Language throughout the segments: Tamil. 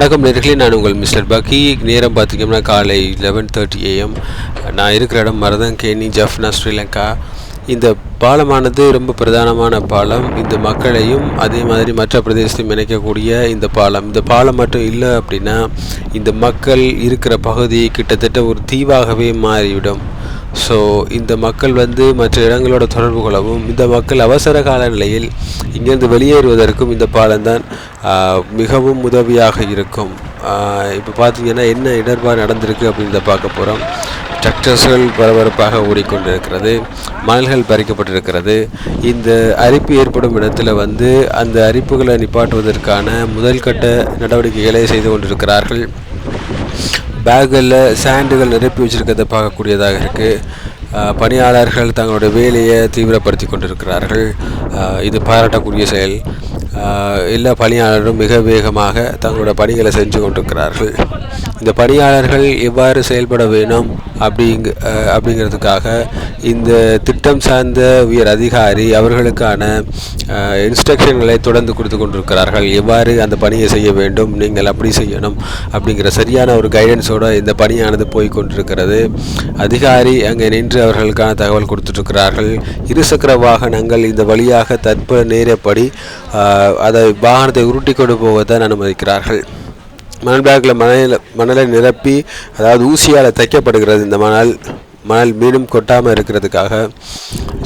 வணக்கம் நேர்களே நான் உங்கள் மிஸ்டர் பக்கி நேரம் பார்த்திங்கன்னா காலை லெவன் தேர்ட்டி ஏஎம் நான் இருக்கிற இடம் மரதங்கேணி ஜஃப்னா ஸ்ரீலங்கா. இந்த பாலமானது ரொம்ப பிரதானமான பாலம். இந்த மக்களையும் அதே மாதிரி மற்ற பிரதேசத்தையும் இணைக்கக்கூடிய இந்த பாலம். இந்த பாலம் மட்டும் இல்லை அப்படின்னா இந்த மக்கள் இருக்கிற பகுதி கிட்டத்தட்ட ஒரு தீவாகவே மாறிவிடும். ஸோ இந்த மக்கள் வந்து மற்ற இடங்களோட தொடர்பு கொள்ளவும் இந்த மக்கள் அவசர கால நிலையில் இங்கேருந்து வெளியேறுவதற்கும் இந்த பாலம்தான் மிகவும் உதவியாக இருக்கும். இப்போ பார்த்தீங்கன்னா என்ன இடர்பாடு நடந்திருக்கு அப்படின்றத பார்க்க போகிறோம் டிராக்டர்ஸ்கள் பரபரப்பாக ஓடிக்கொண்டிருக்கிறது மணல்கள் பறிக்கப்பட்டிருக்கிறது. இந்த அரிப்பு ஏற்படும் இடத்துல வந்து அந்த அரிப்புகளை நிப்பாட்டுவதற்கான முதல் கட்ட நடவடிக்கைகளை செய்து கொண்டிருக்கிறார்கள். பேக்கில் சாண்டுகள் நிரப்பி வச்சுருக்கிறத பார்க்கக்கூடியதாக இருக்குது பணியாளர்கள் தங்களுடைய வேலையை தீவிரப்படுத்தி கொண்டிருக்கிறார்கள். இது பாராட்டக்கூடிய செயல். எல்லா பணியாளரும் மிக வேகமாக தங்களோட பணிகளை செஞ்சு கொண்டிருக்கிறார்கள். இந்த பணியாளர்கள் எவ்வாறு செயல்பட வேணும் அப்படிங்க அப்படிங்கிறதுக்காக இந்த திட்டம் சார்ந்த உயர் அதிகாரி அவர்களுக்கான இன்ஸ்ட்ரக்ஷன்களை தொடர்ந்து கொடுத்து கொண்டிருக்கிறார்கள். எவ்வாறு அந்த பணியை செய்ய வேண்டும் நீங்கள் அப்படி செய்யணும் அப்படிங்கிற சரியான ஒரு கைடன்ஸோட இந்த பணியானது போய் கொண்டிருக்கிறது. அதிகாரி அங்கே நின்று அவர்களுக்கான தகவல் கொடுத்துட்ருக்கிறார்கள் இருசக்கர வாகனங்கள் இந்த வழியாக தற்ப நேரப்படி அதை வாகனத்தை உருட்டி கொண்டு போவதான் அனுமதிக்கிறார்கள். மணல் பேக்கில் மணலில் மணலை நிரப்பி அதாவது ஊசியால் தைக்கப்படுகிறது இந்த மணல். மணல் மீண்டும் கொட்டாமல் இருக்கிறதுக்காக.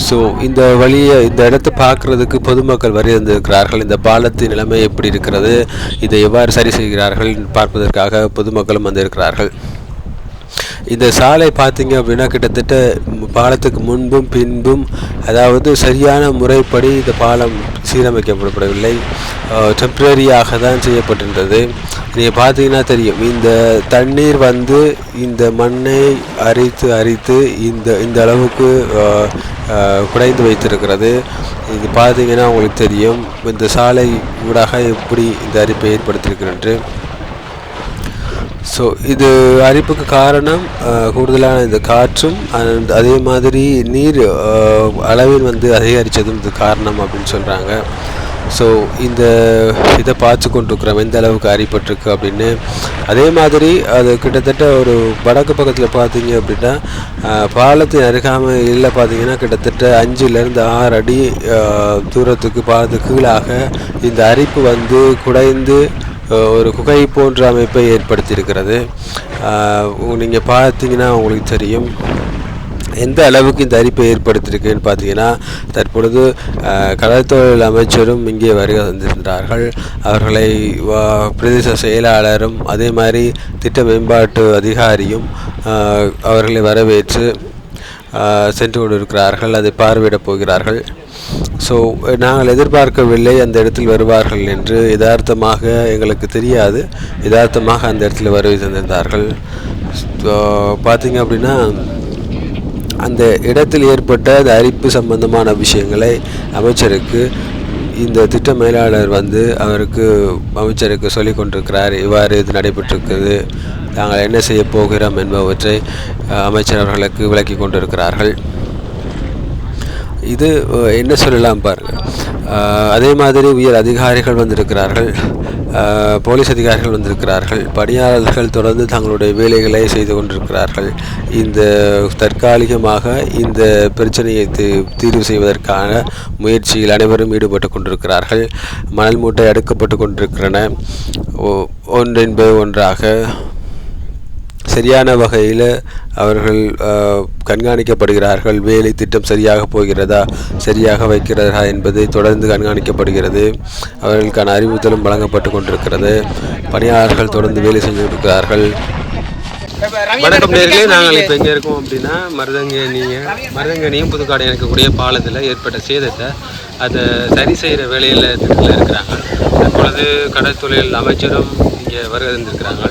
ஸோ இந்த வழியை இந்த இடத்தை பார்க்குறதுக்கு பொதுமக்கள் வரி வந்திருக்கிறார்கள் இந்த பாலத்தின் நிலைமை எப்படி இருக்கிறது? இதை எவ்வாறு சரி செய்கிறார்கள்? பார்ப்பதற்காக பொதுமக்களும் வந்திருக்கிறார்கள். இந்த சாலை பார்த்தீங்க அப்படின்னா கிட்டத்தட்ட பாலத்துக்கு முன்பும் பின்பும் அதாவது சரியான முறைப்படி இந்த பாலம் சீரமைக்கப்படவில்லை டெம்ப்ரரியாக தான் செய்யப்பட்டிருந்தது. நீங்கள் பார்த்தீங்கன்னா தெரியும். இந்த தண்ணீர் வந்து இந்த மண்ணை அரித்து அரித்து இந்த இந்த அளவுக்கு குடைந்து வைத்திருக்கிறது. இது பார்த்தீங்கன்னா உங்களுக்கு தெரியும். இந்த சாலை ஊடாக எப்படி இந்த அரிப்பை ஏற்படுத்தியிருக்கிறது ஸோ இது அரிப்புக்கு காரணம் கூடுதலான இந்த காற்றும் அதே மாதிரி நீர் அளவில் வந்து அதிகரித்ததும் இது காரணம் அப்படின்னு சொல்கிறாங்க ஸோ இந்த இதை பார்த்து கொண்டிருக்கிறோம் எந்த அளவுக்கு அரிப்பட்டிருக்கு அப்படின்னு. அதே மாதிரி அது கிட்டத்தட்ட ஒரு வடக்கு பக்கத்தில் பார்த்தீங்க அப்படின்னா பாலத்தின் அருகாமல் அருகாமையில் பார்த்தீங்கன்னா கிட்டத்தட்ட அஞ்சுலேருந்து ஆறு அடி தூரத்துக்கு பாலத்துக்கு கீழாக இந்த அரிப்பு வந்து குடைந்து ஒரு குகை போன்ற அமைப்பை ஏற்படுத்தியிருக்கிறது. நீங்கள் பார்த்தீங்கன்னா உங்களுக்கு தெரியும். எந்த அளவுக்கு இந்த அரிப்பை ஏற்படுத்தியிருக்குன்னு பார்த்தீங்கன்னா தற்பொழுது கடற்தொழில் அமைச்சரும் இங்கே வருகை வந்திருந்தார்கள் அவர்களை வா- பிரதேச செயலாளரும் அதே மாதிரி திட்ட மேம்பாட்டு அதிகாரியும் அவர்களை வரவேற்று சென்று கொண்டிருக்கிறார்கள் அதை பார்வையிடப் போகிறார்கள். ஸோ நாங்கள் எதிர்பார்க்கவில்லை அந்த இடத்தில் வருவார்கள் என்று. யதார்த்தமாக எங்களுக்கு தெரியாது. யதார்த்தமாக அந்த இடத்துல வருகை தந்திருந்தார்கள். ஸோ பார்த்தீங்க அப்படின்னா அந்த இடத்தில் ஏற்பட்ட அந்த அரிப்பு சம்பந்தமான விஷயங்களை அமைச்சருக்கு இந்த திட்ட மேலாளர் வந்து அவருக்கு அமைச்சருக்கு சொல்லி கொண்டிருக்கிறார். இவ்வாறு இது நடைபெற்றிருக்கிறது. நாங்கள் என்ன செய்ய போகிறோம் என்பவற்றை அமைச்சர் அவர்களுக்கு விளக்கி கொண்டிருக்கிறார்கள். இது என்ன சொல்லலாம் பாருங்கள். அதே மாதிரி உயர் அதிகாரிகள் வந்திருக்கிறார்கள். போலீஸ் அதிகாரிகள் வந்திருக்கிறார்கள். பணியாளர்கள் தொடர்ந்து தங்களுடைய வேலைகளை செய்து கொண்டிருக்கிறார்கள். இந்த தற்காலிகமாக இந்த பிரச்சனையை தீ- தீர்வு செய்வதற்கான முயற்சியில் அனைவரும் ஈடுபட்டு கொண்டிருக்கிறார்கள். மணல் மூட்டை அடுக்கப்பட்டு கொண்டிருக்கின்றன. ஒ- ஒன்றாக சரியான வகையில் அவர்கள் கண்காணிக்கப்படுகிறார்கள். வேலை திட்டம் சரியாக போகிறதா சரியாக வைக்கிறதா என்பதை தொடர்ந்து கண்காணிக்கப்படுகிறது. அவர்களுக்கான அறிவுறுத்தலும் வழங்கப்பட்டு கொண்டிருக்கிறது. பணியாளர்கள் தொடர்ந்து வேலை செஞ்சு கொண்டிருக்கிறார்கள் வணக்கம் நேர்களே நாங்கள் இப்போ எங்கே இருக்கோம் அப்படின்னா மருதங்கனிய மருதங்கனியும் புதுக்காடு இருக்கக்கூடிய பாலத்தில் ஏற்பட்ட சேதத்தை அதை சரி செய்கிற வேலையில் திட்டத்தில் இருக்கிறாங்க. தற்பொழுது கடற்தொழில் அமைச்சரும் இங்கே வருகை தந்திருக்கிறாங்க.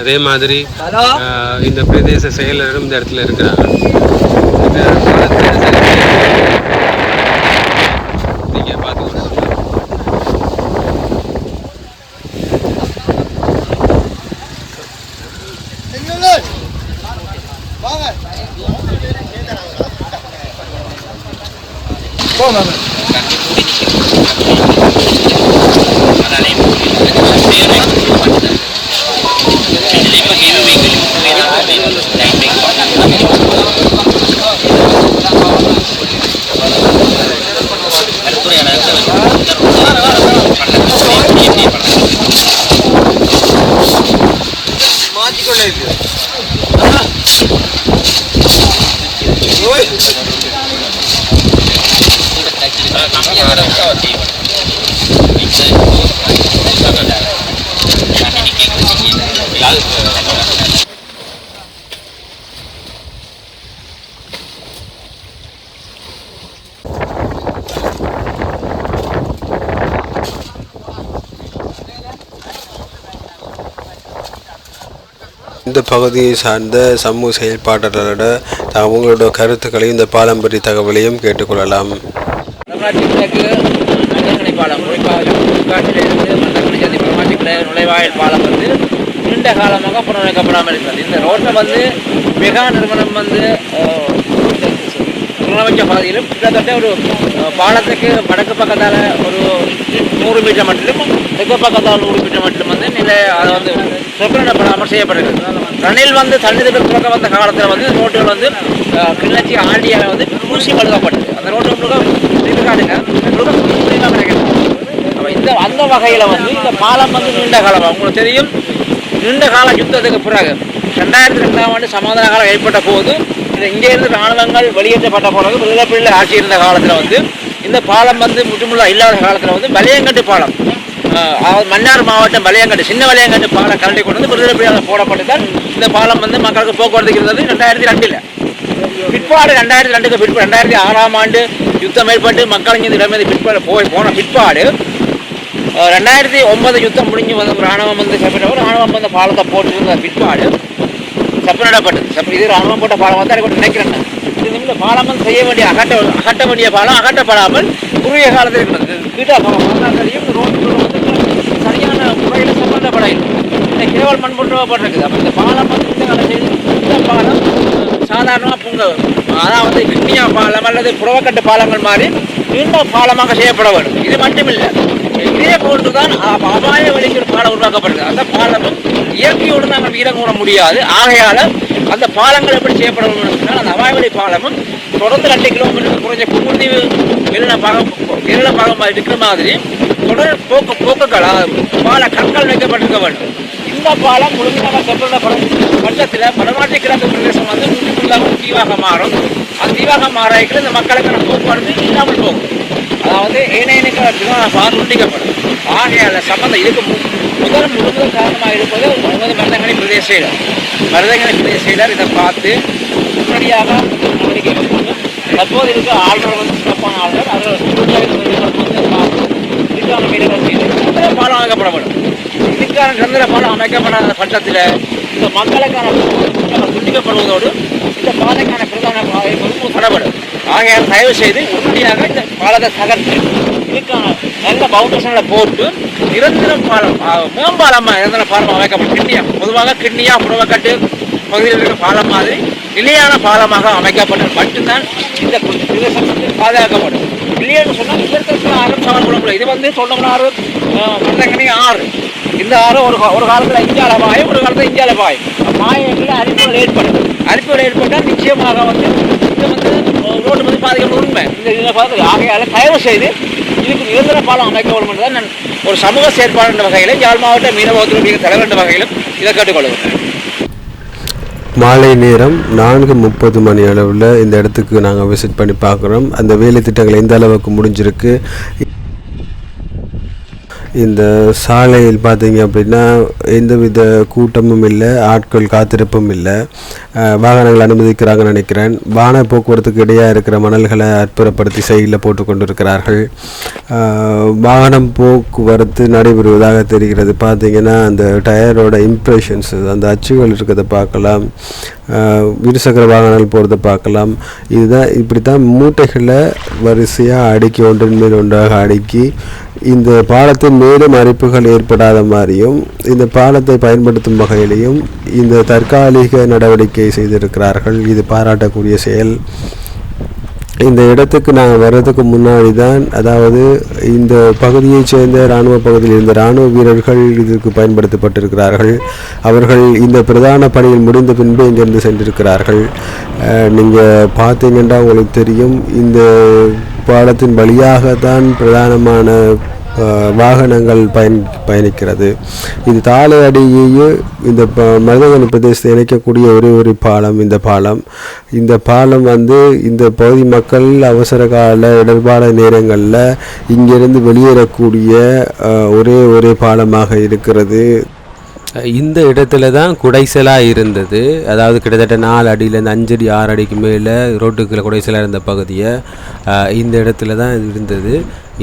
அதே மாதிரி இந்த பிரதேச செயலரும் இந்த இடத்துல இருக்கிறாங்க இந்த பாலத்தை சரி செய்ய நீங்கள் பார்த்து கொண்டிருக்கலாம். போங்க இந்த பகுதியை சார்ந்த சமூக செயல்பாட்டாளரோட அவங்களோட கருத்துக்களையும் இந்த பாரம்பரிய தகவலையும் கேட்டுக்கொள்ளலாம். பாலம் குறிப்பாக காட்டிலிருந்து மந்தங்கனை நுழைவாயில் பாலம் வந்து நீண்ட காலமாக புனரமைக்கப்படாமல் இருக்கிறது இந்த ரோட்டில் வந்து மெகா நிறுவனம் வந்து புனரமைச்ச பகுதியிலும் கிட்டத்தட்ட ஒரு பாலத்துக்கு வடக்கு பக்கத்தால் ஒரு நூறு மீட்டர் மட்டிலும் தெற்கு பக்கத்தால் நூறு மீட்டர் மட்டிலும் வந்து நிலை அதை வந்து சொற்கப்படாமல் செய்யப்படுகிறது. ரணில் வந்து தண்ணீர் துவக்க வந்த காலத்தில் வந்து நோட்டுகள் வந்து கிளர்ச்சி ஆண்டியால் வந்து பூசி பழுக்கப்பட்டது அந்த ரோட்டு முழுக்க இது காட்டுங்க. முழுக்க இந்த அந்த வகையில் வந்து இந்த பாலம் வந்து நீண்ட காலம். உங்களுக்கு தெரியும் நீண்ட கால யுத்தத்துக்கு பிறகு ரெண்டாயிரத்தி ரெண்டாம் ஆண்டு சமாதான காலம் ஏற்பட்ட போது இந்த இங்கேருந்து ராணுவங்கள் வெளியேற்றப்பட்ட பிறகு விடுதலை ஆட்சி இருந்த காலத்தில் வந்து இந்த பாலம் வந்து முற்றுமுள்ள இல்லாத காலத்தில் வந்து வலையங்கட்டு பாலம். அதாவது மன்னார் மாவட்டம் வலையங்கட்டு சின்ன வலையங்கட்டு பாலம் கரண்டி கொண்டு வந்து விடுதலை போடப்பட்டு தான் இந்த பாலம் வந்து மக்களுக்கு போக்குவரத்து இருந்தது ரெண்டாயிரத்தி ரெண்டில். பிற்பாடு ரெண்டாயிரத்தி ரெண்டுக்கு பிற்பாடு ரெண்டாயிரத்தி ஆறாம் ஆண்டு யுத்தம் ஏற்பட்டு மக்கள் இங்கே இடமேதி பிற்பாடு போய் போன பிற்பாடு ரெண்டாயிரத்தி ஒன்பது யுத்தம் முடிஞ்சு வந்து ராணுவம் வந்து செப்பரேட் ராணுவம் வந்து பாலத்தை போட்டிருந்த பிற்பாடு செப்பனிடப்பட்டது செப்ப இது ராணுவம் போட்ட பாலம் வந்து அதை நினைக்கிறேன் இது இந்த பாலம் வந்து செய்ய வேண்டிய அகட்ட அகட்ட வேண்டிய பாலம் அகட்டப்படாமல் குறுகிய காலத்தில் இருக்கிறது கிட்ட தெரியும் ரோட்டு வந்து சரியான முறையில் சம்பந்தப்படையில் இந்த கேவல் மண் போட்டுருக்கப்பட்டிருக்குது அப்போ இந்த பாலம் வந்து இந்த செய்து இந்த பாலம் சாதாரணமாக புங்க அதாவது கிண்ணியா பாலம் அல்லது புறவக்கட்டு பாலங்கள் மாதிரி நீண்ட பாலமாக செய்யப்பட வேண்டும் இது மட்டுமில்லை இதே போன்று தான் அபாய வழிக்கு பாலம் உருவாக்கப்படுது அந்த பாலமும் இயற்கையோடு நாங்கள் வீரம் கூற முடியாது. ஆகையால் அந்த பாலங்கள் எப்படி செய்யப்பட வேண்டும் சொன்னால் அந்த அபாய வழி பாலமும் தொடர்ந்து ரெண்டு கிலோமீட்டர் குறைஞ்ச புங்குதீவு எழின பாகம் எழின பாகம் இருக்கிற மாதிரி தொடர் போக்கு போக்குகள் பால கற்கள் வைக்கப்பட்டிருக்க வேண்டும். இந்த பாலம் முழுமையாக படம் பட்சத்தில் வடநாட்டு கிழக்கு பிரதேசம் வந்து முழுமையாக தீவாக மாறும். அந்த தீவாக மாறாய்க்கு இந்த மக்களுக்கான போக்குவரத்து இல்லாமல் போகும். அதாவது ஏனையனுக்கு பால் துண்டிக்கப்படும் ஆகையால் சம்பந்தம் இதுக்கு முதல் முழுவதும் காரணமாக இருப்பது முழுவதும் மருதங்கனி பிரதேச செயலர். மருதங்கனி பிரதேச செயலர் இதை பார்த்து உடனடியாக நடவடிக்கை எடுக்கணும் தற்போது இருக்க ஆளுநர் வந்து சிறப்பான ஆளுநர். அதில் வந்து பார்த்து இதுக்கான மீனவர் செய்து பாலம் வழங்கப்பட வேண்டும் மக்களுக்கான சந்திர பாலம் அமைக்கப்படாத பட்சத்தில் இந்த மக்களுக்கான துண்டிக்கப்படுவதோடு இந்த பாதைக்கான பிரதான பாதை பொறுப்பு ஆகையால் தயவு செய்து உடனடியாக இந்த பாலத்தை தகர்த்து இதுக்கான நல்ல பவுண்டேஷனை போட்டு நிரந்தர பாலம் மேம்பாலமாக நிரந்தர பாலம் அமைக்கப்படும். கிண்ணியா பொதுவாக கிண்ணியா புடவக்கட்டு பகுதியில் இருக்கிற பாலம் மாதிரி நிலையான பாலமாக அமைக்கப்பட்டால் மட்டும்தான் இந்த பிரதேசம் பாதுகாக்கப்படும். இல்லைன்னு சொன்னால் இதற்கு ஆறும் சமன்படும் இது வந்து சொன்னோம்னாறு மருதங்கனி ஆறு. இந்த ஆறு ஒரு ஒரு காலத்தில் இந்தியாவில் பாயும் ஒரு காலத்தில் இந்தியாவில் பாயும் பாயங்களில் அரிப்புகள் ஏற்படும் அரிப்புகள் ஏற்பட்டால் நிச்சயமாக வந்து இதை வந்து ரோடு வந்து பாதிக்கப்படும் உண்மை. இந்த இதில் பார்த்து ஆகையால் தயவு செய்து இதுக்கு நிரந்தர பாலம் அமைக்க வேண்டும் என்றுதான் நான் ஒரு சமூக செயற்பாடு வகையிலும் யாழ் மாவட்ட மீனவத்துறை தலைவர் என்ற வகையிலும் இதை கேட்டுக்கொள்கிறேன். மாலை நேரம் நான்கு முப்பது மணி அளவில் இந்த இடத்துக்கு நாங்கள் விசிட் பண்ணி பார்க்குறோம். அந்த வேலை திட்டங்கள் எந்த அளவுக்கு முடிஞ்சிருக்கு? இந்த சாலையில் பார்த்தீங்க அப்படின்னா எந்தவித கூட்டமும் இல்லை ஆட்கள் காத்திருப்பும் இல்லை. வாகனங்கள் அனுமதிக்கிறாங்கன்னு நினைக்கிறேன். வான போக்குவரத்துக்கு இடையாக இருக்கிற மணல்களை அற்புறப்படுத்தி சைடில் போட்டு கொண்டிருக்கிறார்கள். வாகனம் போக்குவரத்து நடைபெறுவதாக தெரிகிறது. பார்த்தீங்கன்னா அந்த டயரோட இம்ப்ரெஷன்ஸ் அந்த அச்சுகள் இருக்கிறத பார்க்கலாம். இருசக்கர வாகனங்கள் போகிறத பார்க்கலாம். இதுதான் இப்படி தான் மூட்டைகளை வரிசையாக அடுக்கி ஒன்றின் மேல் ஒன்றாக அடுக்கி இந்த பாலத்தின் மேலும் அரிப்புகள் ஏற்படாத மாதிரியும் இந்த பாலத்தை பயன்படுத்தும் வகையிலையும் இந்த தற்காலிக நடவடிக்கை செய்திருக்கிறார்கள். இது பாராட்டக்கூடிய செயல். இந்த இடத்துக்கு நாங்கள் வர்றதுக்கு முன்னாடி தான் அதாவது இந்த பகுதியைச் சேர்ந்த இராணுவ பகுதியில் இருந்த இராணுவ வீரர்கள் இதற்கு பயன்படுத்தப்பட்டிருக்கிறார்கள். அவர்கள் இந்த பிரதான பணியில் முடிந்த பின்பு இங்கிருந்து சென்றிருக்கிறார்கள். நீங்கள் பார்த்தீங்கன்னா உங்களுக்கு தெரியும் இந்த பாலத்தின் வழியாக தான் பிரதானமான வாகனங்கள் பயன் பயணிக்கிறது. இது தாளை அடியையே இந்த ப- பிரதேசத்தை இணைக்கக்கூடிய ஒரே ஒரு பாலம் இந்த பாலம். இந்த பாலம் வந்து இந்த பகுதி மக்கள் அவசர கால இடர்பாட நேரங்களில் இங்கிருந்து வெளியேறக்கூடிய ஒரே ஒரே பாலமாக இருக்கிறது. இந்த இடத்துல தான் குடைசலாக இருந்தது. அதாவது கிட்டத்தட்ட நாலு அடியிலேருந்து அஞ்சடி ஆறு அடிக்கு மேலே ரோட்டுக்குள்ள குடைசலாக இருந்த பகுதியை இந்த இடத்துல தான் இருந்தது.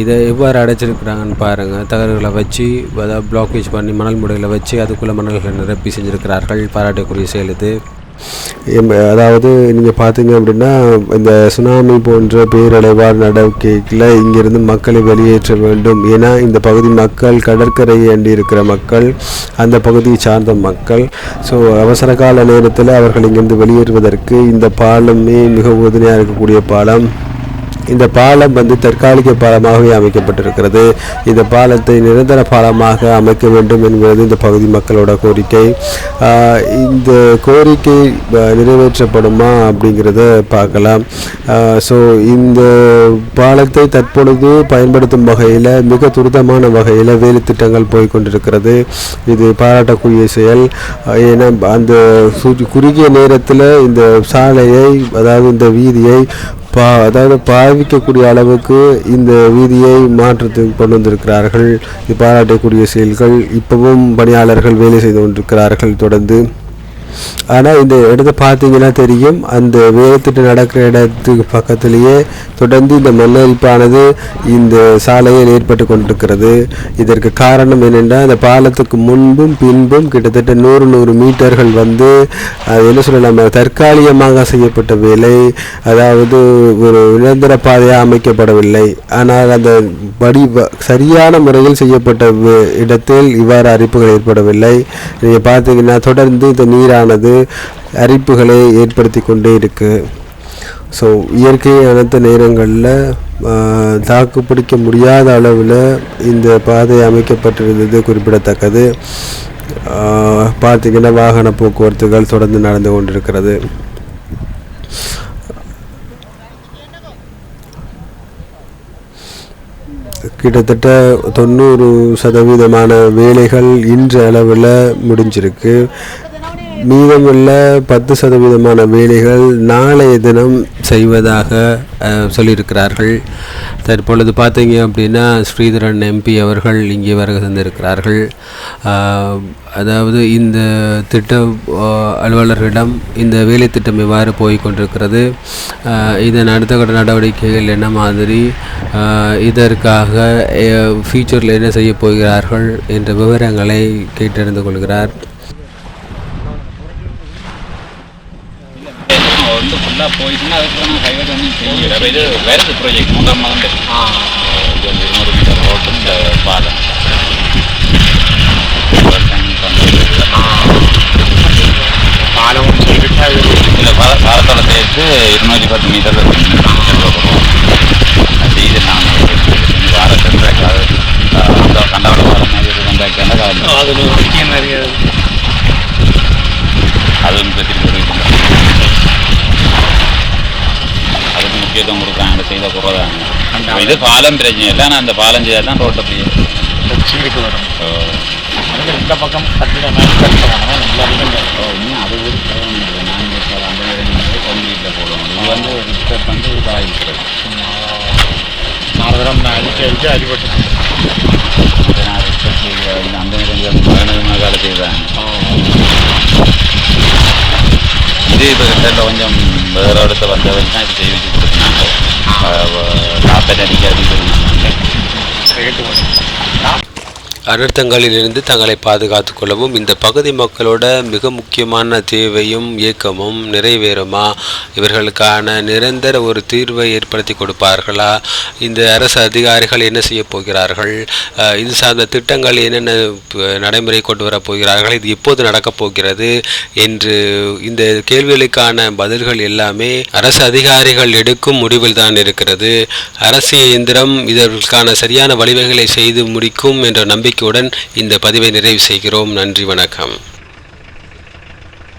இதை எவ்வாறு அடைச்சிருக்கிறாங்கன்னு பாருங்கள் தகவல்களை வச்சு அதாவது பிளாக்கேஜ் பண்ணி மணல் முடைகளை வச்சு அதுக்குள்ளே மணல்களை நிரப்பி செஞ்சுருக்கிறார்கள். பாராட்டக்கூடிய செயல் இது. அதாவது நீங்கள் பார்த்தீங்க அப்படின்னா இந்த சுனாமி போன்ற பேரழிவார் நடவடிக்கைகளை இங்கிருந்து மக்களை வெளியேற்ற வேண்டும் ஏன்னா இந்த பகுதி மக்கள் கடற்கரையை அண்டி இருக்கிற மக்கள் அந்த பகுதியை சார்ந்த மக்கள். ஸோ அவசர கால நேரத்தில் அவர்கள் இங்கிருந்து வெளியேறுவதற்கு இந்த பாலமே மிக உறுதுணையாக இருக்கக்கூடிய பாலம். இந்த பாலம் வந்து தற்காலிக பாலமாகவே அமைக்கப்பட்டிருக்கிறது. இந்த பாலத்தை நிரந்தர பாலமாக அமைக்க வேண்டும் என்பது இந்த பகுதி மக்களோட கோரிக்கை. இந்த கோரிக்கை நிறைவேற்றப்படுமா அப்படிங்கிறத பார்க்கலாம். ஸோ இந்த பாலத்தை தற்பொழுது பயன்படுத்தும் வகையில் மிக துரிதமான வகையில் வேலை திட்டங்கள் போய்கொண்டிருக்கிறது. இது பாராட்டக்கூடிய செயல். ஏன்னா அந்த குறுகிய நேரத்தில் இந்த சாலையை அதாவது இந்த வீதியை பா அதாவது பாவிக்கக்கூடிய அளவுக்கு இந்த வீதியை மாற்றத்துக்கு கொண்டு வந்திருக்கிறார்கள். இது பாராட்டக்கூடிய செயல்கள். இப்பவும் பணியாளர்கள் வேலை செய்து கொண்டிருக்கிறார்கள். தொடர்ந்து ஆனால் இந்த இடத்த பார்த்தீங்கன்னா தெரியும். அந்த வேகத்திட்டு நடக்கிற இடத்துக்கு பக்கத்திலேயே தொடர்ந்து இந்த மண்ணரிப்பானது இந்த சாலையில் ஏற்பட்டு கொண்டிருக்கிறது. இதற்கு காரணம் என்னென்றால் அந்த பாலத்துக்கு முன்பும் பின்பும் கிட்டத்தட்ட நூறு நூறு மீட்டர்கள் வந்து அது என்ன சொல்லலாம் தற்காலிகமாக செய்யப்பட்ட வேலை. அதாவது ஒரு நிரந்தர பாதையாக அமைக்கப்படவில்லை. ஆனால் அந்த படி சரியான முறையில் செய்யப்பட்ட இடத்தில் இவ்வாறு அரிப்புகள் ஏற்படவில்லை. நீங்கள் பார்த்தீங்கன்னா தொடர்ந்து இந்த நீரானது அரிப்புகளை ஏற்படுத்தி கொண்டே இருக்கு. ஸோ இயற்கை அனைத்து நேரங்களில் தாக்கு பிடிக்க முடியாத அளவில் இந்த பாதை அமைக்கப்பட்டிருந்தது குறிப்பிடத்தக்கது. பார்த்தீங்கன்னா வாகன போக்குவரத்துகள் தொடர்ந்து நடந்து கொண்டிருக்கிறது. கிட்டத்தட்ட தொண்ணூறு சதவீதமான வேலைகள் இன்று அளவில் முடிஞ்சிருக்கு. மீதமுள்ள பத்து சதவீதமான வேலைகள் நாளைய தினம் செய்வதாக சொல்லியிருக்கிறார்கள். தற்பொழுது பார்த்தீங்க அப்படின்னா ஸ்ரீதரன் எம்பி அவர்கள் இங்கே வருகை தந்திருக்கிறார்கள். அதாவது இந்த திட்ட அலுவலர்களிடம் இந்த வேலை திட்டம் எவ்வாறு போய் கொண்டிருக்கிறது. இதன் அடுத்த கட்ட நடவடிக்கைகள் என்ன மாதிரி இதற்காக ஃபியூச்சரில் என்ன செய்ய போகிறார்கள் என்ற விவரங்களை கேட்டறிந்து கொள்கிறார் வந்து ஃபுல்லாக போயிட்டுன்னா அதுக்கப்புறம் நான் ஹைவே வந்து செய்யல இது வேறு ப்ராஜெக்ட் மூன்றாம் மாதம் இது வந்து இருநூறு மீட்டர் ரோட்டு இந்த பாலம் பாலம் இல்லை பால பாலத்தோட சேர்த்து இருநூற்றி பத்து மீட்டர் செய்து நாங்கள் வார கண்டாக்ட் அந்த கண்டாவோட வர மாதிரி ஒரு கண்டாக்ட் அது முக்கியம் நிறைய அது வந்து திருப்பி அதுக்கு முக்கியத்துவம் கொடுக்குறாங்க செய்த குறைதாங்க இது பாலம் பிரச்சனை இல்லை ஆனால் அந்த பாலம் செய்தால் தான் ரோட்டை போய் சீருக்கு வரும் இந்த பக்கம் கட்டிட கட்டணும் நல்லா ஓ இன்னும் அது பிரயோஜனம் இல்லை. நான் இப்போ அந்த கொங்கிட்டில் போடுவோம். இது வந்து ரிஸ்டர் பண்ணி இது ஆகிருக்கிறது நாலு தரம் நான் அடிச்சு அடிச்சு அடிபட்டு நான் ரிஸ்டர் செய்ய அந்த நேரம் இது இப்போ கிட்ட கொஞ்சம் வேற இடத்த வந்தவங்க தான் இது செய்து வச்சு கொடுத்தாங்க நாற்பது அடிக்கு அதிகம் அனர்த்தங்களிலிருந்து தங்களை பாதுகாத்து கொள்ளவும் இந்த பகுதி மக்களோட மிக முக்கியமான தேவையும் இயக்கமும் நிறைவேறுமா? இவர்களுக்கான நிரந்தர ஒரு தீர்வை ஏற்படுத்தி கொடுப்பார்களா? இந்த அரசு அதிகாரிகள் என்ன செய்ய போகிறார்கள்? இது சார்ந்த திட்டங்கள் என்னென்ன நடைமுறை கொண்டு வரப் போகிறார்கள்? இது எப்போது நடக்கப் போகிறது? என்று இந்த கேள்விகளுக்கான பதில்கள் எல்லாமே அரசு அதிகாரிகள் எடுக்கும் முடிவில் தான் இருக்கிறது. அரசு இயந்திரம் இதற்கான சரியான வழிவகைகளை செய்து முடிக்கும் என்ற நம்பிக்கை நம்பிக்கையுடன் இந்த பதிவை நிறைவு செய்கிறோம். நன்றி வணக்கம்.